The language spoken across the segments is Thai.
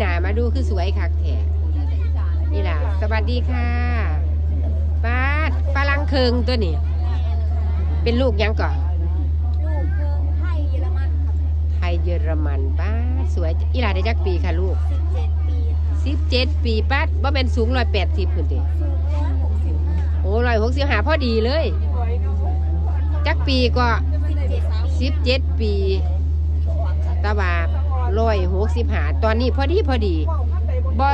หนามาดูคือสวยคักแท้นี่ล่ะ สวัสดีค่ะป้าดฝรั่งเคิงตัวนี้ เป็นลูกหยังก่อนลูกเพิ่งไทยเยอรมันครับไทยเยอรมันป้าดสวยอีหลาได้จักปีค่ะลูก17ปีค่ะสิบเจ็ดปีป้าดว่าเป็นสูงร้อยแปดสิบคุณติสูง165โอ้ร้อยหกสิบหาพอดีเลย จักปีก็17สิบเจ็ดปีตะบา ร้อยหกสิบหาตอนนี้พอดีพอดีบ่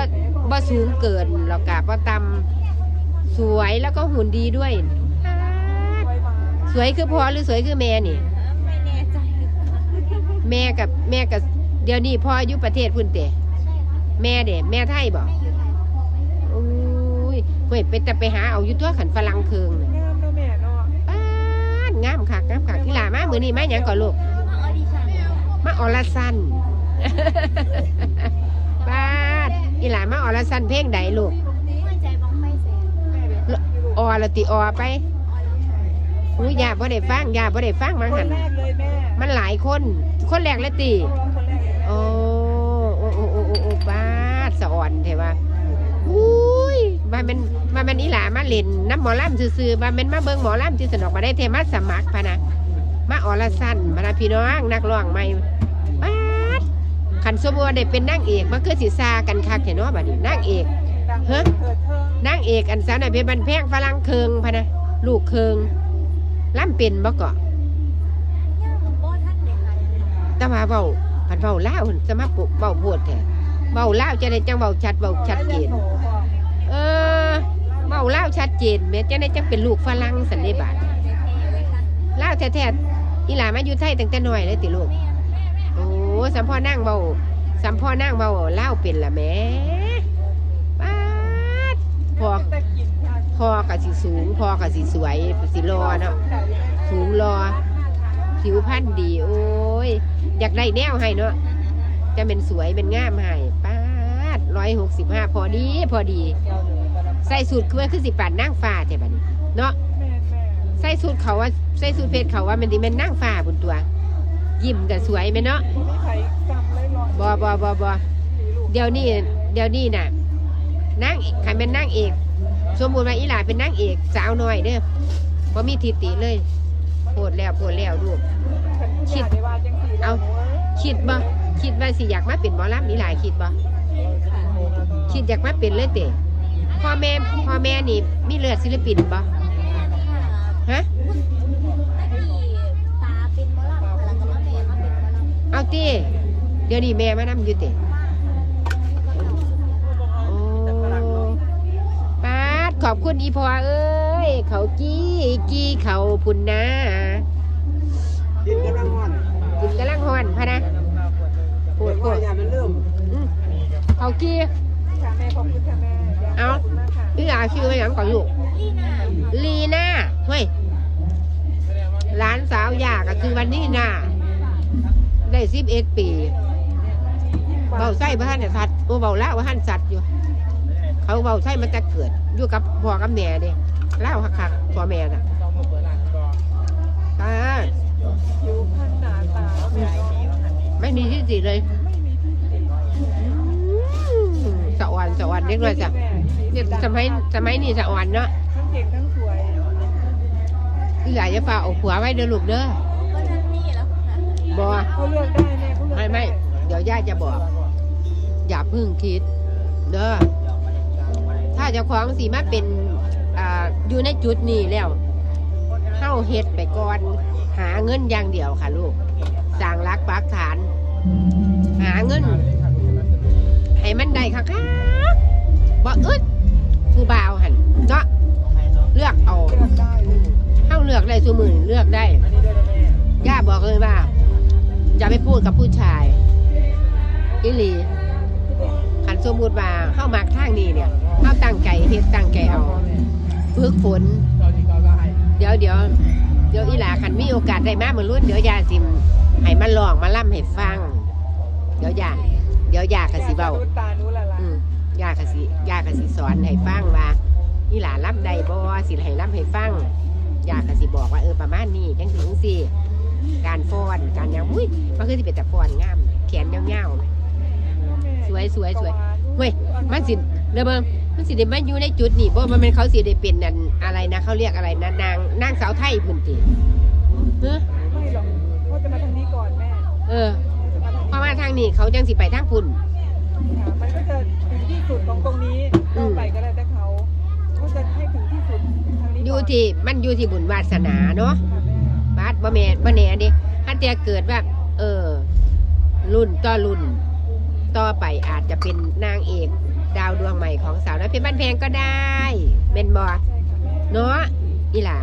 บ่สูงเกินแล้วก็บ่ต่ำสวยแล้วก็หุ่นดีด้วย สวยคือพ่อหรือสวยคือแม่นี่แม่กับแม่กับเดี๋ยวนี้พ่ออยู่ประเทศพุ่นเตะแม่เด้แม่ไทยบอยู่ไทยอุ้ยเฮ้ยไปแต่ไปหาเอาอยู่ตัวขันฝรั่งเคิงงามเนาะแม่เนาะงามคักงามคักที่หลามามือนี้มาหยังก่อนลูกมาออดิชัน ป้าดอีหลามาออลสันเพลงใดลูกหัวใจบังไฟแสนออละติออไปอุ้ยยาบ่ได้ฟังยาบ่ได้ฟังมั้งคหันนแรกเลยแม่มันหลายคน คนแรกเลยติคนแรกเลยโอ้โอ้โอ้โอ้โอ้โอ้ป้าดสะอ่อนเทว่าอุ้ยมาเป็นมาเป็นอีหลามาเล่นน้ำหมอลำซื่อๆมาเป็นมาเบิ่งหมอลำที่สนอกมาได้เทมาสมัครพะนะมาออลสันพะนะพี่น้องนักร้องใหม่ป้าด ขันสมบัวได้เป็นนางเอกมันคือสิซากันคักแท้เนาะบัดนี้นางเอกดังฮะเถิดเทิงนางเอกอันสาวน่ะเป็นบันแพงฝรั่งเคิงพะนะลูกเคิงล่ำเป็นบ่เกาะยังบ่ทันได้หันเลยค่ะแต่ว่าเว้าพันเว้าลาวหั่นสมาปุเว้าโพดแท้เว้าลาจะได้จังเว้าชัดเว้าชัดเจนเออเว้าลาชัดเจนแม่จะได้จังเป็นลูกฝรั่งสันนิบาตเล่าแท้ๆอีหลามาอยู่ไทยตั้งแต่น้อยเลยติลูก สัมพ่อนั่งเว้าสัมพ่อนั่งเว้าลาเป็นละแม่ป๊าดพอพอกะสิสูง พอกะสิสวยสิรอเนาะสูงรอผิวพรรณดี โอ้ย อยากได้แนวให้เนาะจะเป็นสวยเป็นงามให้ป้าดร้อยหกสิบห้าพอดีพอดี ใส่สูตรคือว่าคือสิปานนั่งฟ้าใช่บันี้เนาะใส่สูตรเขาว่าใส่สูตรเพชรเขาว่ามันดีเป็นนั่งฟ้าบนตัว ยิ้มก็สวยไหมเนาะบ่มีใครจำเลยหรอกบอบอบอบอเดี๋ยวนี้เดี๋ยวนี้น่ะนั่งใครเป็นนั่งเอก สมมติว่าอีหลาเป็นนั่งเอกสาวน้อยเด้อพอมีทิติเลยโพดแล้วโพดแล้วลูกคิดได้ว่าจังสี่เอาคิดบ่คิดว่าสิอยากมาเป็นหมอลำนี่หลายคิดบ่คิดอยากมาเป็นเลยเตะพ่อแม่พ่อแม่นี่มีเลือดศิลปินบ่แม่นค่ะฮะ ติเดี๋ยวนี้แม่มานำอยู่เตะโอ้ปาดขอบคุณอีพ่อเอ้ย เขากี้กี้เขาพุ่นนะกินกำลังม่อนกินกำลังฮ้อนพะนะโพดโพว่าดอย่ามันเริ่มอืมเขากี้ค่ะแม่ขอบคุณค่ะแม่เอาขบคุณมกค่ะพี่อาชื่อว่าหยังก่อนลูกลี่น่าลีน่าเฮ้ยหลานสาวยากก็คือวันนี้น่า ได้สิบเอ็ดปีเบาไส้พระท่านเนี่ยสัตว์โอ้เบาล่าพระท่านสัตว์อยู่ เขาเบาไส้มันจะเกิดอยู่กับพ่อกับแม่เด้เล่าคักๆพ่อแม่น่ะตาผิวพรรณหน้าตาแม่เนาะไม่มีที่สิเลยไม่มีที่ติอืมสะอ่อนสะอ่อนเด็กเลยจ้ะแม่เนี่ยสมัยสมัยนี้สะอ่อนเนาะทั้งเก่งทั้งสวยอีหลายจะฝากเอาผัวไว้เด้อลูกเด้อ ก็ทันนี่แล้วค่ะ บอเขาเลือกได้แม่เขาเลือกไม่ไม่ด้เดี๋ยวย่าจะบอก อย่าเพึ่งคิด เด้อถ้าเจ้าของสีมาเป็นอ่าอยู่ในจุดนี้แล้วเข้าเฮ็ดไปก่อนหาเงินอย่างเดียวค่ะลูกสร้างรักปักฐาน หาเงิน ให้มันได้ค่ะค่ะบ่อึดผู้บ่าวหันเนาะเลือกเอาเลือกได้ลูกเข้าเลือกได้สุมือเลือกได้ย่าบอกเลยว่า อย่าไปพูดกับผู้ชายอิลีขันสมมุติว่าเข้ามักทางนี้เนี่ยเข้าตั้งใจเฮ็ดตั้งใจเอาฝึกฝนเดี๋ยวเดี๋ยวเดี๋ยวอีหลาขันมีโอกาสได้มาเหมือนรุ่นเดี๋ยวยาสิมให้มาลองมาล่ำให้ฟัง เดี๋ยวยาเดี๋ยวยากะสิเบาตตาหนูละล่ะอืมยากะสิยากะสิสอนให้ฟังว่าอีหลาล่ำใดบ่สิให้ล่ำให้ฟังยากะสิบอกว่าเออประมาณนี้จังถึงสิ การฟ้อนการหยังอุ้ยมันคือสิเป็นแต่ฟ้อนงามแขนยาวๆไหมแม่สวยสวยสวยเว้ยมันสิเด้อเบิ่งมันสิได้มาอยู่ในจุดนี้บ่มันเป็นเขาสิได้เป็นนั่นอะไรนะเขาเรียกอะไรนะนางนางสาวไทยพุ่นติเฮ้อไม่หรอกเขาจะมาทางนี้ก่อนแม่เออเขาจะมาทางนี้เพราะว่าทางนี้เขาจังสิไปทางพุ่นค่ะมันก็จะถึงที่สุดของตรงนี้อืก็มไปก็ได้แต่เขาเขาจะให้ถึงที่สุดทางนี้อยู่ก่นที่มันอยู่ที่บุญวาสนาเนาะ ค่ะแม่บ่แม่นบ่แน่ดิถ้าแต่เกิดว่า เออ รุ่นต่อรุ่น ต่อไปอาจจะเป็นนางเอกดาวดวงใหม่ของสาวน้อยเพชรบ้านแพงก็ได้เป็นบ่ใช่ค่ะแม่เนาะอีหล่า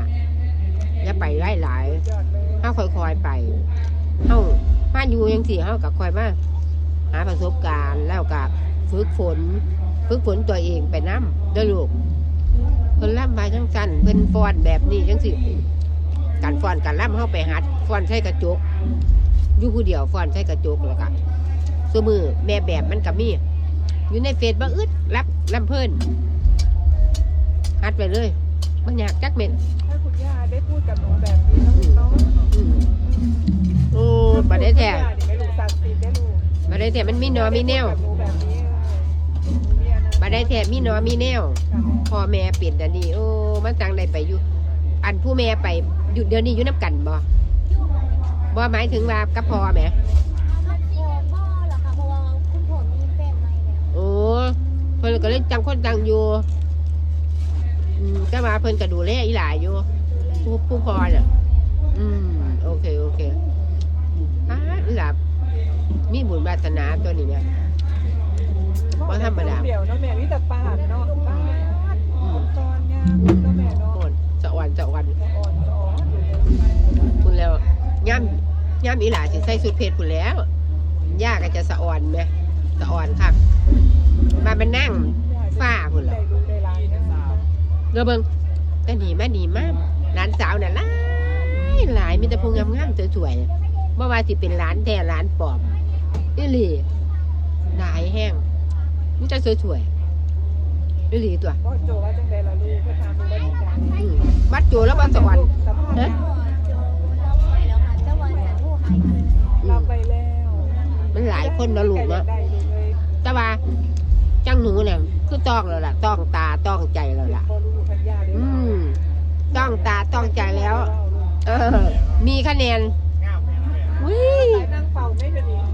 อย่าไปไล่หลายเลยเฮาค่อยๆไปเฮามาอยู่จังซี่เฮาก็ค่อยมาหาประสบการณ์แล้วก็ฝึกฝน ฝึกฝนตัวเองไปน้ำเด้อลูกเพิ่นล่ำมาจังซั่นเพิ่นฟอนแบบนี้จังซี่ การฟ้อนการล่ำเฮาไปหัดฟ้อนใช้กระจกอยู่ผู้เดียวฟ้อนใช้กระจกแล้วก็ซุมือแม่แบบมันก็มีอยู่ในเฟซบ่อึดรับลำเพิ่นหัดไปเลยบ่อยากจักเม็ดถ้าคุณย่าได้พูดกับหนูแบบนี้เนาะอืมโอ้บ่ได้แท้คุณย่านี่ไม่รู้สักสิได้รู้บ่ได้แท้มันมีหนอมีแนวกับหนูแบบนี้เออเรียนนะบ่ได้แท้มีหนอมีแนวค่ะแม่พ่อแม่เป็นอันนี้โอ้มันจังได้ไปอยู่อั นผู้แม่ไปอยู่เดี๋ยวนี้อยู่น้ำกันบ่บ่หมายถึงว่ากับพ่อแหมมันโอ้พ่อเหรอคะเพราะว่าคุณผมมีแฟนใหม่แล้วโอ้เพิ่นก็เลยจังคนจังอยู่อืมแต่ว่าเพิ่นก็ดูแลอีหลายอยู่ผู้ผู้พ่อน่ะอืมโอเคโอเคอ่าอีหลามีบุญวาสนาตัวนี้เนี่ยบ่ธรรมดาเดี๋ยวเนาะแม่วิตาปาดเนาะปาดอืมตอนงามเนาะแม่เนาะโอน สะวันสะวันอ่อนคุณแล้วย่ำย่ำอีหลาสิใส่สุดเพชรคุณแล้วย่าก็จะสะอ่อนไหมสะอ่อนครับมาเป็นนั่งฝ้าพุ่นเหรอได้ดูได้ร้านเนี่ยสาวเด้อเบิงแต่หนีมาหนีมาหลานสาวน่ะหลายหลายมีแต่พงงามๆสวยๆบ่อว่าสิเป็นหลานแท้หลานปลอมอีหลีหลายแห้งมีแต่สวยๆ อีหลีตัวก็โจว่าจังไดล่ะลูกก็ถามดูว่าจังไดอืมวัดโจแล้ววัดสวรรค์สัมภาษณ์เอ๊ะเราไปแล้วค่ะเจ้าวันจะผู้หายคืนเราไปแล้วมันหลายคนเนาะลูกเนาะได้ลูกเลยแต่ว่าจังหนูเนี่ยคือต้องแล้วล่ะ ต้องตาต้องใจแล้วล่ะพอรู้ทัญญาเลยอืมต้องตาต้องใจแล้ว เออ มีคะแนนวินั่งเฝ้าไม่เป็นอีก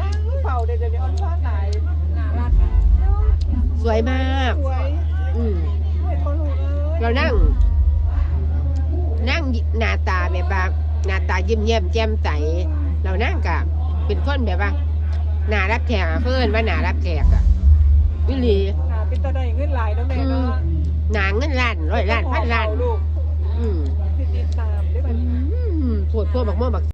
นั่งเฝ้าเดี๋ยวจะมีออนซ่อนไหนน่ารัก สวยมาก สวยอืมเห็นพอรู้เลยเรานั่ง นั่งหน้าตาแบบว่าหน้าตายิ้มแย้มแจ่มใสเรานั่งกับเป็นคนแบบว่าหน้ารับแขกอะเพื่อนว่าหน้ารับแขกอะวิลีหาเป็นตาได้เงินหลายเนาะแม่เนาะหนาเงินล้านร้อยล้านพันล้าน ลูกอืมสิติดตามได้อืบัดนี้มปวดพวกบักม่วงบัก